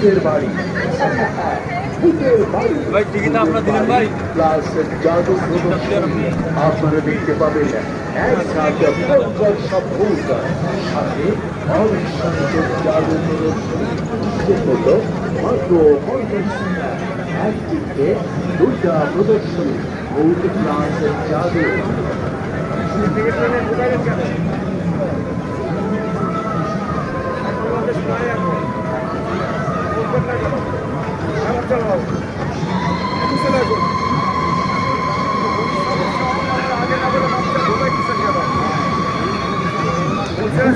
ভূতের বাড়ি। ভূতের বাড়ি ভাই টিকিট আপনার দিলেন ভাই? প্লাস জাদু আপনারা দেখতে পাবেন। এক সাথে পঞ্চাশ সব ভূত। সাথে অবিশ্বাস্য জাদু প্রদর্শনী। হলো মাত্র পঞ্চাশ প্রদর্শনী ভূত প্লাস জাদু।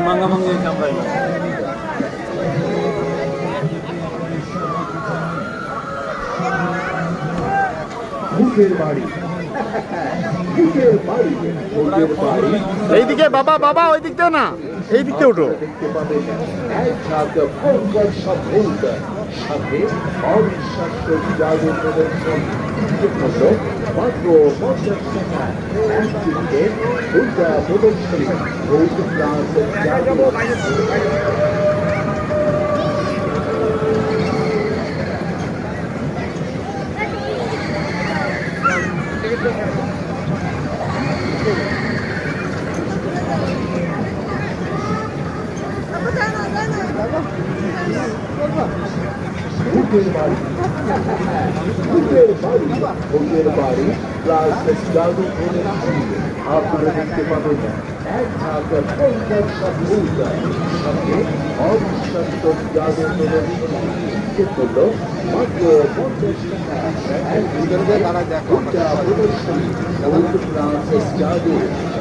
মানে কামড়াই ভূতের বাড়ি। এইদিকে বাবা বাবা ওই দিকটা না। এই দিক দিয়ে উঠো দেখতে পাবেন এক সাথে পঞ্চাশ ভূত সাথে অবিশ্বাস্য জাদু প্রদর্শন হলো মাত্র পঞ্চাশ টাকা এক টিকিটে দুটা প্রদর্শনী ভৌত ক্লাসের জাদু ভূতের বাড়ি ভূতের বাড়ি ভূতের বাড়ি প্লাস জাদু প্রদর্শনী আপনারা দেখতে পাবেন এক হাজার পঞ্চাশ সব ভূত সাথে অবিশ্বাস্য জাদু প্রদর্শনী যে হলো মাত্র পঞ্চাশ টাকা এক দুটা প্রদর্শনী ভূত প্লাস জাদু অভিরানি হিসাব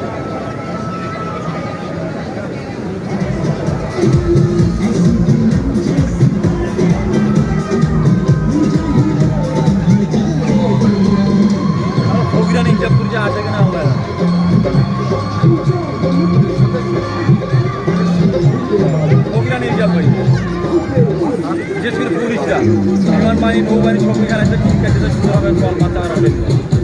করে আছে কিনা আমরা অভিরানি হিসাব ভাই বিশেষ করে পুলিশরা। বিমান বাহিনী নৌবাহিনী সব এখানে এসে ঠিক আছে সুন্দরভাবে জল মাথা আর